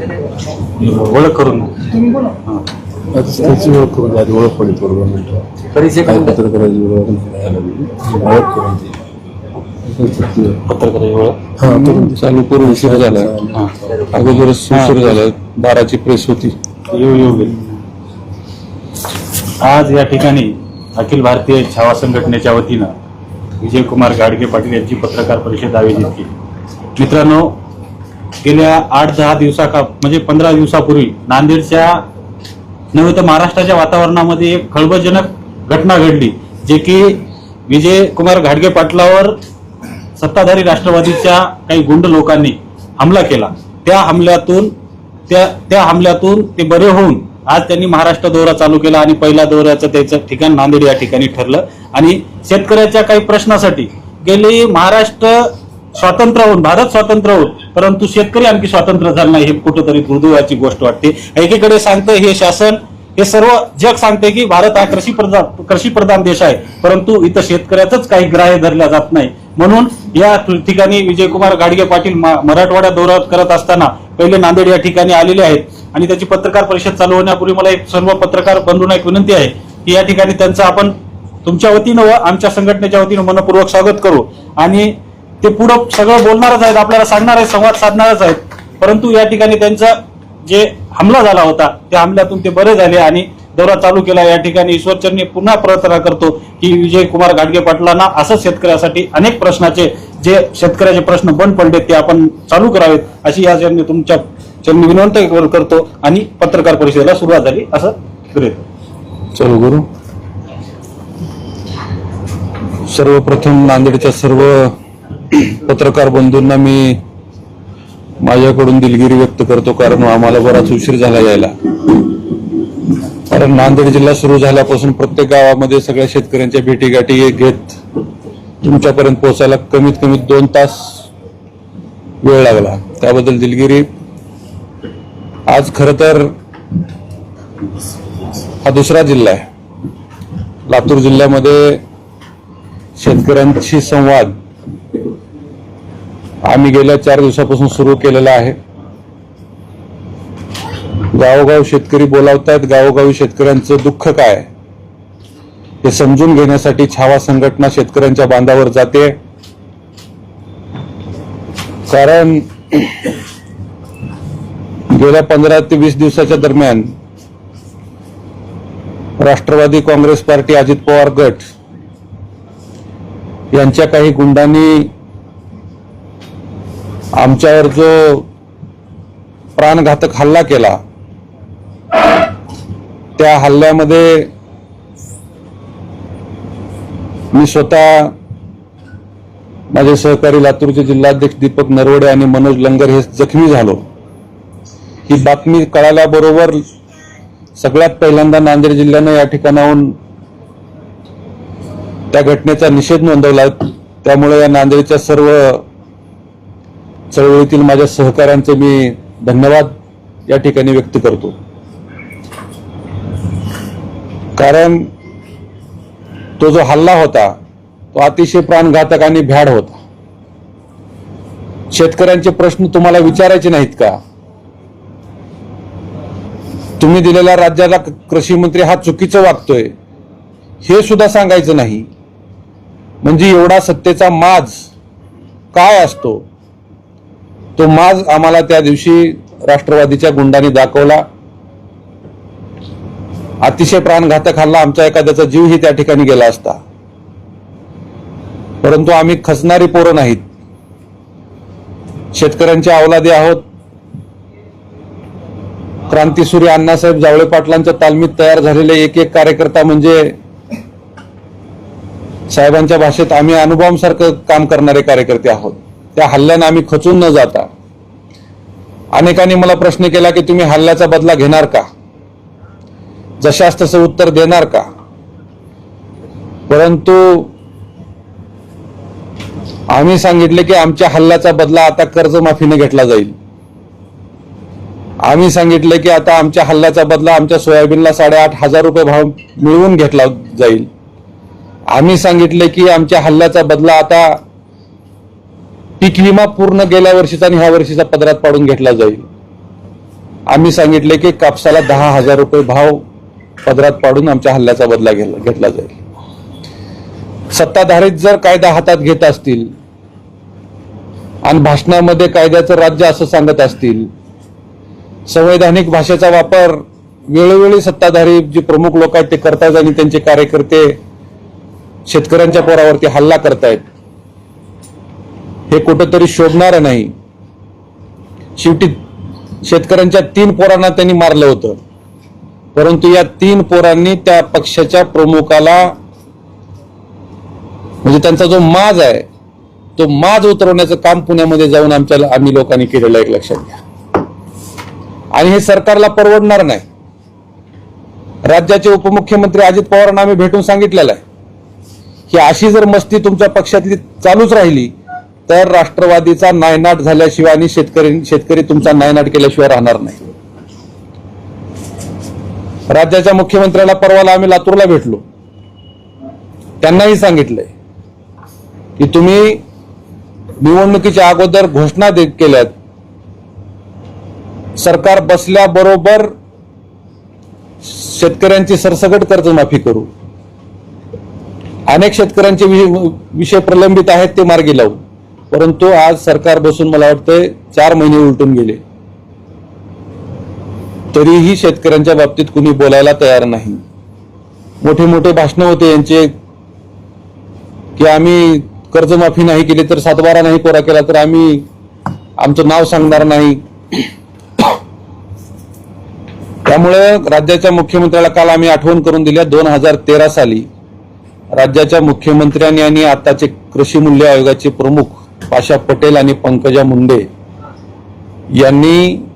ओळख करून त्याची ओळख करून आधी ओळख पडली बरोबर मिनिटं परिचय काय. पत्रकाराची ओळख. ओळख करून पत्रकाराची ओळख हा. चालू उशीर झाला अगोदर उशीर झाला बाराची प्रेस होती येऊ येऊ गेली आज या ठिकाणी अखिल भारतीय छावा संघटनेच्या वतीनं विजयकुमार गाडगे पाटील यांची पत्रकार परिषद आयोजित केली मित्रांनो गेल्या आठ दहा दिवसा का म्हणजे पंधरा दिवसापूर्वी नांदेडच्या नव्हे तर महाराष्ट्राच्या वातावरणामध्ये एक खळबळजनक घटना घडली जे की विजय कुमार घाडगे पाटलावर सत्ताधारी राष्ट्रवादीच्या काही गुंड लोकांनी हमला केला. त्या हमल्यातून त्या त्या हमल्यातून ते बरे होऊन आज त्यांनी महाराष्ट्र दौरा चालू केला आणि पहिल्या दौऱ्याचं त्याचं ठिकाण नांदेड या ठिकाणी ठरलं. आणि शेतकऱ्याच्या काही प्रश्नासाठी गेली महाराष्ट्र स्वातंत्र्य होऊन भारत स्वातंत्र्य होऊन. परंतु शेतकरी आणखी स्वातंत्र्य झालं नाही हे कुठंतरी दुर्दैवाची गोष्ट वाटते. एकीकडे सांगतं हे शासन हे सर्व जग सांगते की भारत हा कृषी प्रधान कृषी प्रधान देश आहे. परंतु इथं शेतकऱ्याचंच काही ग्राह्य धरल्या जात नाही. म्हणून या ठिकाणी विजयकुमार गाडगे पाटील मराठवाड्या मराठवाडा दौरा करत असताना पहिले नांदेड या ठिकाणी आलेले आहेत. आणि त्याची पत्रकार परिषद चालू होण्यापूर्वी मला एक सर्व पत्रकार बंधूंना एक विनंती आहे की या ठिकाणी त्यांचं आपण तुमच्या वतीनं व आमच्या संघटनेच्या वतीनं मनपूर्वक स्वागत करू. आणि ते पुढं सगळं बोलणारच आहेत आपल्याला सांगणार आहेत संवाद साधणारच आहेत. परंतु या ठिकाणी त्यांचा जे हमला झाला होता त्या हमल्यातून ते बरे झाले आणि दौरा चालू केला. या ठिकाणी ईश्वरचरणी पुन्हा प्रार्थना करतो की विजय कुमार गाडगे पाटलांना असंच शेतकऱ्यासाठी अनेक प्रश्नाचे जे शेतकऱ्याचे प्रश्न बंद पडले ते आपण चालू करावेत अशी या चरणी तुमच्या चरणी विनंती करतो आणि पत्रकार परिषदेला सुरुवात झाली असं करेल. चलो गुरु. सर्वप्रथम नांदेडच्या सर्व पत्रकार बंधूंना मी माझ्याकडून दिलगिरी व्यक्त करतो कारण आम्हाला बराच उशीर झाला यायला. कारण नांदेड जिल्हा सुरू झाल्यापासून प्रत्येक गावामध्ये सगळ्या शेतकऱ्यांच्या भेटीगाठी घेत तुमच्यापर्यंत पोहोचायला कमीत कमी दोन तास वेळ लागला. त्याबद्दल दिलगिरी. आज खर तर हा दुसरा जिल्हा आहे. लातूर जिल्ह्यामध्ये शेतकऱ्यांशी संवाद आम्ही गेल्या चार दिवसापासून सुरू केलेला आहे. गावोगाव शेतकरी बोलावतायत गावोगावी शेतकऱ्यांचं दुःख काय? हे समजून घेण्यासाठी छावा संघटना शेतकऱ्यांच्या बांधावर जाते. कारण गेल्या पंधरा ते वीस दिवसाच्या दरम्यान राष्ट्रवादी काँग्रेस पार्टी अजित पवार गट यांच्या काही गुंडांनी आमच्यावर जो प्राणघातक हल्ला केला त्या हल्ल्यामध्ये मी स्वतः माझे सहकारी लातूरचे जिल्हाध्यक्ष दीपक नरवडे आणि मनोज लंगर हे जखमी झालो. ही बातमी कळाल्याबरोबर सगळ्यात पहिल्यांदा नांदेड जिल्ह्यानं या ठिकाणाहून त्या घटनेचा निषेध नोंदवला. त्यामुळे या नांदेडच्या सर्व चळवळीतील माझ्या सहकाऱ्यांचे मी धन्यवाद या ठिकाणी व्यक्त करतो. कारण तो जो हल्ला होता तो अतिशय प्राणघातक आणि भ्याड होता. शेतकऱ्यांचे प्रश्न तुम्हाला विचारायचे नाहीत का? तुम्ही दिलेल्या राज्याला कृषी मंत्री हा चुकीचं वागतोय हे सुद्धा सांगायचं नाही. म्हणजे एवढा सत्तेचा माज काय असतो? तो माज आम्हाला त्या दिवशी राष्ट्रवादीच्या गुंडांनी दाखवला. अतिशय प्राणघातक हल्ला आमच्या एखाद्याचा जीवही त्या ठिकाणी गेला असता. परंतु आम्ही खचणारी पोरं नाहीत. शेतकऱ्यांच्या अवलादी आहोत. क्रांतीसूर्य अण्णासाहेब जावळे पाटलांच्या तालमीत तयार झालेले एक एक कार्यकर्ता म्हणजे साहेबांच्या भाषेत आम्ही अनुभवांसारखं काम करणारे कार्यकर्ते आहोत. त्या हल्ल्यानं आम्ही खचून न जाता अनेकांनी मला प्रश्न केला की तुम्ही हल्ल्याचा बदला घेणार का? जशास तसं उत्तर देणार का? परंतु आम्ही सांगितले की आमच्या हल्ल्याचा बदला आता कर्जमाफीने घेतला जाईल. आम्ही सांगितले की आता आमच्या हल्ल्याचा बदला आमच्या सोयाबीनला साडेआठ हजार रुपये भाव मिळवून घेतला जाईल. आम्ही सांगितले की आमच्या हल्ल्याचा बदला आता पीक विमा पूर्ण गेल्या वर्षीचा आणि ह्या वर्षीचा पदरात पाडून घेतला जाईल. आम्ही सांगितले की कापसाला दहा हजार रुपये भाव पदरात पाडून आमच्या हल्ल्याचा बदला घेतला जाईल. सत्ताधारीत जर कायदा हातात घेत असतील आणि भाषणामध्ये कायद्याचं राज्य असं सांगत असतील संवैधानिक भाषेचा वापर वेळोवेळी सत्ताधारी जे प्रमुख लोक आहेत ते करतात आणि त्यांचे कार्यकर्ते शेतकऱ्यांच्या पोरावरती हल्ला करतायत. हे कुठंतरी शोभणार नाही. शेवटी शेतकऱ्यांच्या तीन पोरांना त्यांनी मारलं होतं. परंतु या तीन पोरांनी त्या पक्षाच्या प्रमुखाला म्हणजे त्यांचा जो माज आहे तो माज उतरवण्याचं काम पुण्यामध्ये जाऊन आमच्या आम्ही लोकांनी केलेलं आहे एक लक्षात घ्या. आणि हे सरकारला परवडणार नाही. राज्याचे उपमुख्यमंत्री अजित पवारांना आम्ही भेटून सांगितलेलं आहे. की अशी जर मस्ती तुमच्या पक्षातली चालूच राहिली तर राष्ट्रवादीचा नायनाट झाल्याशिवाय आणि शेतकरी शेतकरी तुमचा नायनाट केल्याशिवाय राहणार नाही. राज्याच्या मुख्यमंत्र्याला परवाला आम्ही लातूरला भेटलो. त्यांनाही सांगितलंय की तुम्ही निवडणुकीच्या अगोदर घोषणा केल्यात. सरकार बसल्याबरोबर शेतकऱ्यांची सरसकट कर्जमाफी करू. अनेक शेतकऱ्यांचे विषय प्रलंबित आहेत ते मार्गी लावू. परंतु आज सरकार बसून मला वाटतंय चार महिने उलटून गेले. तरीही शेतकऱ्यांच्या बाबतीत कुणी बोलायला तयार नाही. मोठे मोठे भाषणं होते यांचे की आम्ही कर्जमाफी नाही केली तर सातबारा नाही कोरा केला तर आम्ही आमचं नाव सांगणार नाही. त्यामुळे राज्याच्या मुख्यमंत्र्याला काल आम्ही आठवण करून दिल्या दोन हजार तेरा साली. राज्याच्या मुख्यमंत्र्यांनी आणि आताचे कृषी मूल्य आयोगाचे प्रमुख पाशा पटेल आणि पंकजा मुंडे यांनी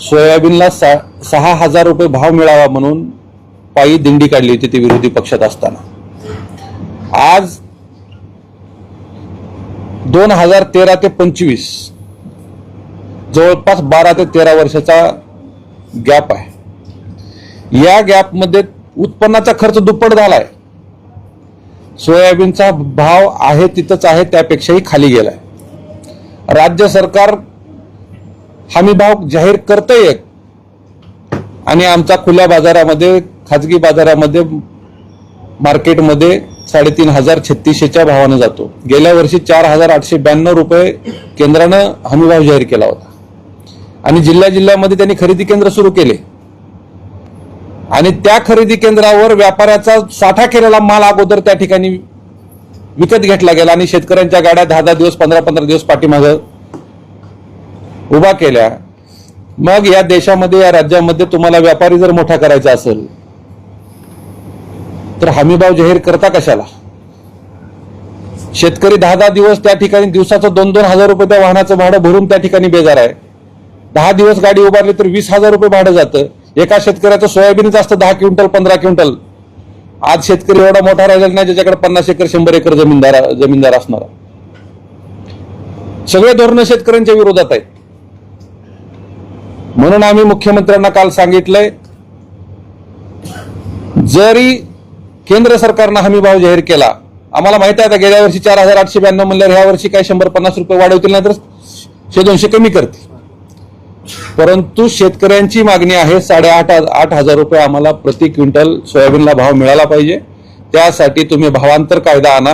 सोयाबीनला सा- सहा हजार रुपये भाव मिळावा म्हणून पायी दिंडी काढली होती ती विरोधी पक्षात असताना. आज दोन हजार तेरा ते पंचवीस जवळपास बारा ते तेरा वर्षाचा गॅप आहे. या गॅपमध्ये उत्पन्नाचा खर्च दुप्पट झालाय. सोयाबीनचा भाव आहे तिथंच आहे त्यापेक्षाही खाली गेलाय. राज्य सरकार हमीभाव जाहीर जाहीर करतंय आणि आमचा खुल्या बाजारामध्ये खाजगी बाजारामध्ये मार्केटमध्ये साडेतीन हजार छत्तीसशेच्या भावानं जातो. गेल्या वर्षी चार हजार आठशे ब्याण्णव रुपये केंद्रानं हमीभाव जाहीर केला होता. आणि जिल्ह्या जिल्ह्यामध्ये त्यांनी खरेदी केंद्र सुरू केले. आणि त्या खरेदी केंद्रावर व्यापाऱ्याचा साठा केलेला माल अगोदर त्या ठिकाणी विकत घेतला गेला आणि शेतकऱ्यांच्या गाड्या दहा दहा दिवस पंधरा पंधरा दिवस पाठीमागं उभा केल्या. मग या देशामध्ये या राज्यामध्ये तुम्हाला व्यापारी जर मोठा करायचा असेल तर हमीभाव जाहीर करता कशाला? शेतकरी दहा दहा दिवस त्या ठिकाणी दिवसाचं दोन दोन हजार रुपये त्या वाहनाचं भाडं भरून त्या ठिकाणी बेजार आहे. दहा दिवस गाडी उभारली तर वीस हजार रुपये भाडं जातं. एका शेतकऱ्याचं सोयाबीनच असतं दहा क्विंटल पंधरा क्विंटल. आज शेतकरी एवढा मोठा राहिलेला नाही ज्याच्याकडे पन्नास एकर शंभर एकर जमीनदार जमीनदार असणार. सगळे धोरणं शेतकऱ्यांच्या विरोधात आहेत. म्हणून आम्ही मुख्यमंत्र्यांना काल सांगितलंय जरी केंद्र सरकारनं हमी भाव जाहीर केला आम्हाला माहिती आहे गेल्या वर्षी चार हजार आठशे ब्याण्णव म्हणल्यावर ह्या वर्षी काय शंभर पन्नास रुपये वाढवतील नाही तर शे दोनशे कमी करतील. परंतु शेतकऱ्यांची मागणी आहे साडेआठ आठ हजार रुपये आम्हाला प्रति क्विंटल सोयाबीनला भाव मिळाला पाहिजे. त्यासाठी तुम्ही भावांतर कायदा आणा.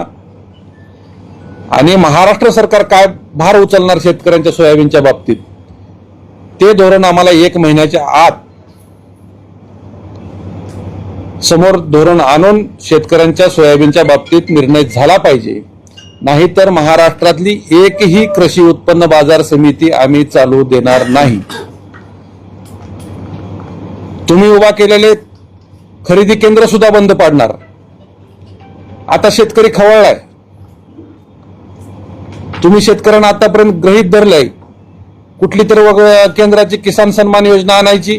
आणि महाराष्ट्र सरकार काय भार उचलणार शेतकऱ्यांच्या सोयाबीनच्या बाबतीत? ते धोरण आम्हाला एक महिन्याच्या आत समोर धोरण आणून शेतकऱ्यांच्या सोयाबीनच्या बाबतीत निर्णय झाला पाहिजे. नाहीतर महाराष्ट्रातली एकही कृषी उत्पन्न बाजार समिती आम्ही चालू देणार नाही. तुम्ही उभा केलेले खरेदी केंद्र सुद्धा बंद पाडणार. आता शेतकरी खवळलाय. तुम्ही शेतकऱ्यांना आतापर्यंत गृहीत धरलंय. कुठली तरी केंद्राची किसान सन्मान योजना आणायची.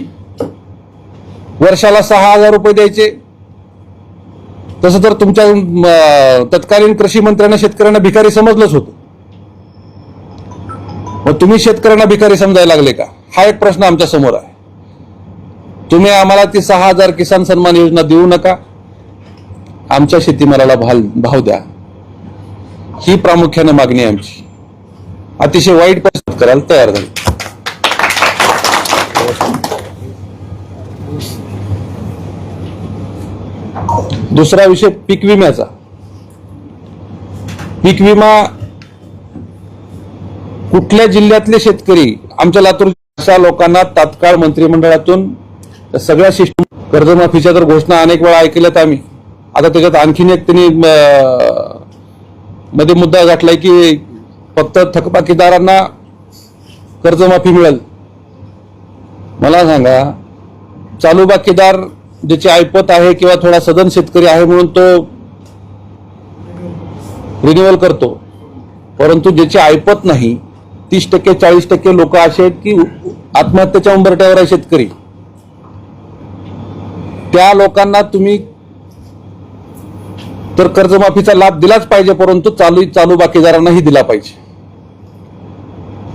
वर्षाला सहा हजार रुपये द्यायचे. तसं तर तुमच्या तत्कालीन कृषी मंत्र्यांना शेतकऱ्यांना भिकारी समजलंच होतं. मग तुम्ही शेतकऱ्यांना भिकारी समजायला लागले का? हा एक प्रश्न आमच्यासमोर आहे. तुम्ही आम्हाला ती सहा हजार किसान सन्मान योजना देऊ नका. आमच्या शेतीमालाला भाल भाव द्या. ही प्रामुख्याने मागणी आमची. अतिशय वाईट परिस्थिती करायला तयार झाली. दुसरा विषय पीक विम्याचा. पीक विमा कुठल्या जिल्ह्यातले शेतकरी आमच्या लातूर अशा लोकांना तात्काळ मंत्रिमंडळातून सगळ्या सिस्टम कर्जमाफीच्या तर घोषणा अनेक वेळा ऐकल्यात आम्ही. आता त्याच्यात आणखीन एक त्यांनी मध्ये मुद्दा गाठलाय की फक्त थकबाकीदारांना कर्जमाफी मिळेल. मला सांगा चालू बाकीदार ज्याची ऐपत आहे किंवा थोडा सदन शेतकरी आहे म्हणून तो रिन्युअल करतो. परंतु ज्याची ऐपत नाही तीस टक्के चाळीस टक्के लोक असे आहेत की आत्महत्येच्या उंबरट्यावर आहे शेतकरी. त्या लोकांना तुम्ही तर कर्जमाफीचा लाभ दिलाच पाहिजे परंतु चालू चालू बाकीदारांनाही दिला पाहिजे.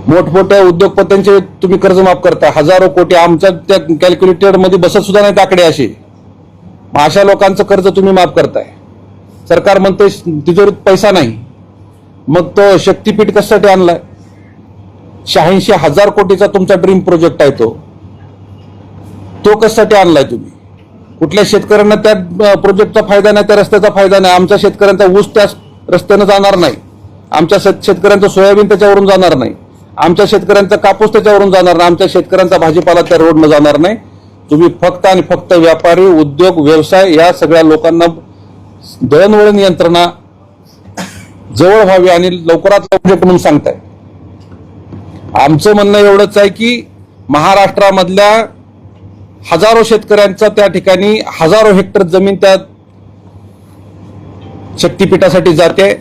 मोठमोठ्या उद्योगपत्यांचे तुम्ही कर्ज माफ करता हजारो कोटी आमच्या त्या कॅल्क्युलेटेडमध्ये बसत सुद्धा नाहीत आकडे असे मग अशा लोकांचं कर्ज तुम्ही माफ करताय. सरकार म्हणते तिजोरीत पैसा नाही. मग तो शक्तीपीठ कशासाठी आणलाय? शहाऐंशी हजार कोटीचा तुमचा ड्रीम प्रोजेक्ट आहे तो. तो कशासाठी आणलाय तुम्ही? कुठल्या शेतकऱ्यांना त्या प्रोजेक्टचा फायदा नाही त्या रस्त्याचा फायदा नाही. आमच्या शेतकऱ्यांचा ऊस त्या रस्त्यानं जाणार नाही. आमच्या शेत- शेतकऱ्यांचं सोयाबीन त्याच्यावरून जाणार नाही. आमच्या शेतकऱ्यांचा कापूस त्याच्यावरून जाणार नाही आमच्या शेतकऱ्यांचा भाजीपाला त्या रोडनं जाणार नाही. तुम्ही फक्त आणि फक्त व्यापारी उद्योग व्यवसाय या सगळ्या लोकांना दळणवळण यंत्रणा जवळ व्हावी आणि लवकरात लवकर म्हणून सांगताय. आमचं म्हणणं एवढंच आहे की महाराष्ट्रामधल्या हजारो शेतकऱ्यांचा त्या ठिकाणी हजारो हेक्टर जमीन त्या शक्तीपीठासाठी जाते.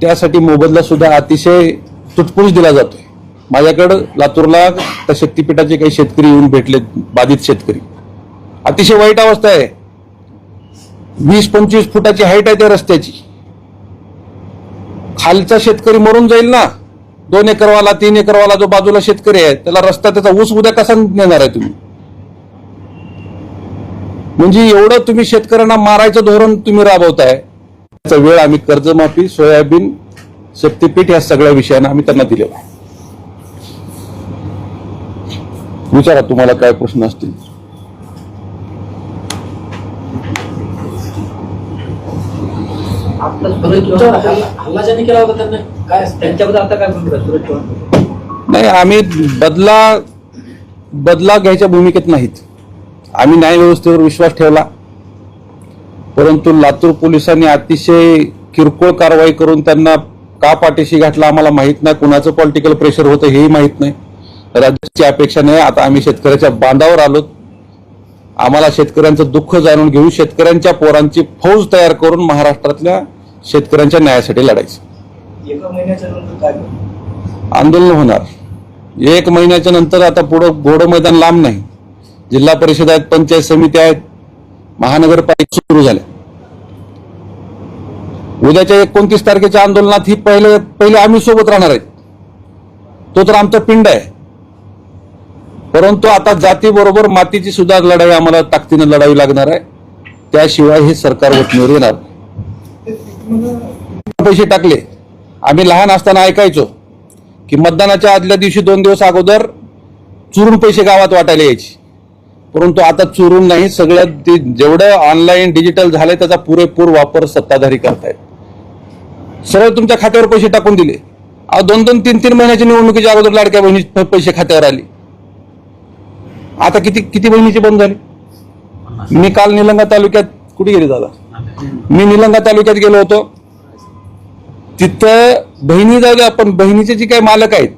त्यासाठी मोबदला सुद्धा अतिशय तुटपुरुष दिला जातोय. माझ्याकडं लातूरला त्या शक्तीपीठाचे काही शेतकरी येऊन भेटले बाधित शेतकरी. अतिशय वाईट अवस्था आहे. वीस पंचवीस फुटाची हाईट आहे त्या रस्त्याची. खालचा शेतकरी मरून जाईल ना दोन एकरवाला तीन एकरवाला जो बाजूला शेतकरी आहे त्याला रस्ता त्याचा ऊस उद्या कसा नेणार आहे तुम्ही? म्हणजे एवढं तुम्ही शेतकऱ्यांना मारायचं धोरण तुम्ही राबवताय त्याचा वेळ आम्ही कर्जमाफी सोयाबीन शक्तीपीठ या सगळ्या विषयांना आम्ही त्यांना दिलेला आहे. विचारा तुम्हाला काय प्रश्न असतील. नाही आम्ही बदला बदला घ्यायच्या भूमिकेत नाहीत. आम्ही न्याय व्यवस्थेवर विश्वास ठेवला. परंतु लातूर पोलिसांनी अतिशय किरकोळ कारवाई करून त्यांना का पाठीशी घातला आम्हाला माहीत नाही. कुणाचं पॉलिटिकल प्रेशर होतं हेही माहीत नाही. राज्याची अपेक्षा नाही. आता आम्ही शेतकऱ्याच्या बांधावर आलो. आम्हाला शेतकऱ्यांचं दुःख जाणून घेऊन शेतकऱ्यांच्या पोरांची फौज तयार करून महाराष्ट्रातल्या शेतकऱ्यांच्या न्यायासाठी लढायचं. आंदोलन होणार. एक महिन्याच्या नंतर आता पुढं घोडं मैदान लांब नाही. जिल्हा परिषद आहेत पंचायत समिती आहेत महानगरपालिका सुरू झाल्या. उद्याच्या एकोणतीस तारखेच्या आंदोलनात ही पहिले पहिले आम्ही सोबत राहणार आहेत. तो तर आमचा पिंड आहे. परंतु आता जातीबरोबर मातीची सुद्धा लढाई आम्हाला ताकदीनं लढावी लागणार आहे. त्याशिवाय हे सरकार वटणीवर येणार पैसे टाकले. आम्ही लहान असताना ऐकायचो की मतदानाच्या आदल्या दिवशी दोन दिवस अगोदर चुरून पैसे गावात वाटायला यायचे. परंतु आता चुरून नाही सगळ्यात ते जेवढं ऑनलाईन डिजिटल झालंय त्याचा पुरेपूर वापर सत्ताधारी करतायत. सरळ तुमच्या खात्यावर पैसे टाकून दिले. अहो दोन दोन तीन तीन महिन्याच्या निवडणुकीच्या अगोदर लाडक्या बहिणी पैसे खात्यावर आले. आता किती किती बहिणीचे बंद झाले? मी काल निलंगा तालुक्यात कुठे गेले दादा? मी निलंगा तालुक्यात गेलो होतो. तिथं बहिणी जाऊ द्या पण बहिणीचे जे काही मालक आहेत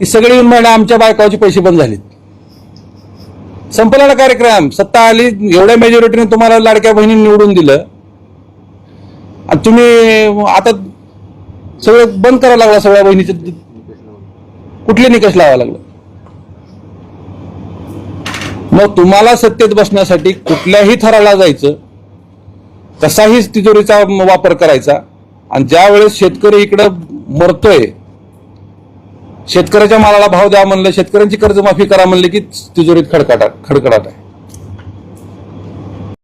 ती सगळे येऊन म्हणे आमच्या बायकाचे पैसे बंद झालेत. संपला ना कार्यक्रम. सत्ता आली एवढ्या मेजॉरिटीने तुम्हाला लाडक्या बहिणी निवडून दिलं. आणि तुम्ही आता सगळं बंद करायला लागला सगळ्या बहिणीचे. कुठले निकष लावायला लागलं? मग तुम्हाला सत्तेत बसण्यासाठी कुठल्याही थराला जायचं कसाही तिजोरीचा वापर करायचा आणि ज्यावेळेस शेतकरी इकडं मरतोय शेतकऱ्याच्या मालाला भाव द्या म्हणलं शेतकऱ्यांची कर्जमाफी करा म्हणले की तिजोरीत खडकाटा खडकडाट आहे.